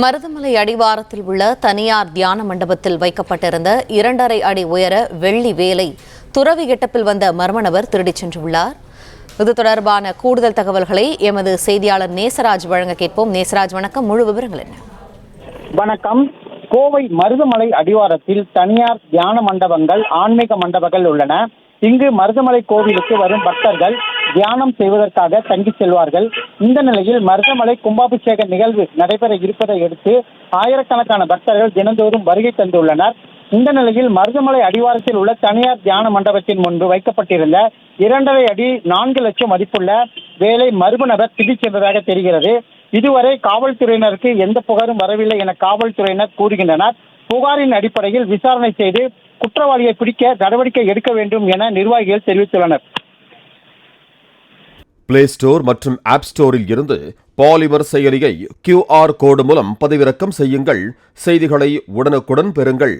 மருதமலை அடிவாரத்தில் உள்ள தனியார் தியான மண்டபத்தில் வைக்கப்பட்டிருந்த இரண்டரை அடி உயர வெள்ளி வேலை துறவி எட்டப்பில் வந்த மர்ம நபர் திருடிச் சென்றுள்ளார். இது தொடர்பான கூடுதல் தகவல்களை எமது செய்தியாளர் நேசராஜ் வழங்க கேட்போம். நேசராஜ் வணக்கம். முழு விவரங்கள் என்ன? வணக்கம். கோவை மருதமலை அடிவாரத்தில் தனியார் தியான மண்டபங்கள் ஆன்மீக மண்டபங்கள் உள்ளன. இங்கு மருதமலை கோவிலுக்கு வரும் பக்தர்கள் தியானம் செய்வதற்காக தங்கி செல்வார்கள். இந்த நிலையில் மருதமலை கும்பாபிஷேக நிகழ்வு நடைபெற இருப்பதை அடுத்து ஆயிரக்கணக்கான பக்தர்கள் தினந்தோறும் வருகை தந்துள்ளனர். இந்த நிலையில் மருதமலை அடிவாரத்தில் உள்ள தனியார் தியான மண்டபத்தின் முன்பு வைக்கப்பட்டிருந்த இரண்டரை அடி நான்கு லட்சம் மதிப்புள்ள வேலை மர்ம நபர் திடீர் சென்றதாக தெரிகிறது. இதுவரை காவல்துறையினருக்கு எந்த புகாரும் வரவில்லை என காவல்துறையினர் கூறுகின்றனர். புகாரின் அடிப்படையில் விசாரணை செய்து குற்றவாளியை பிடிக்க நடவடிக்கை எடுக்க வேண்டும் என நிர்வாகிகள் தெரிவித்துள்ளனர். பிளே ஸ்டோர் மற்றும் ஆப் ஸ்டோரில் இருந்து பாலிமர் செயலியை கியூஆர் கோடு மூலம் பதிவிறக்கம் செய்யுங்கள். செய்திகளை உடனுக்குடன் பெறுங்கள்.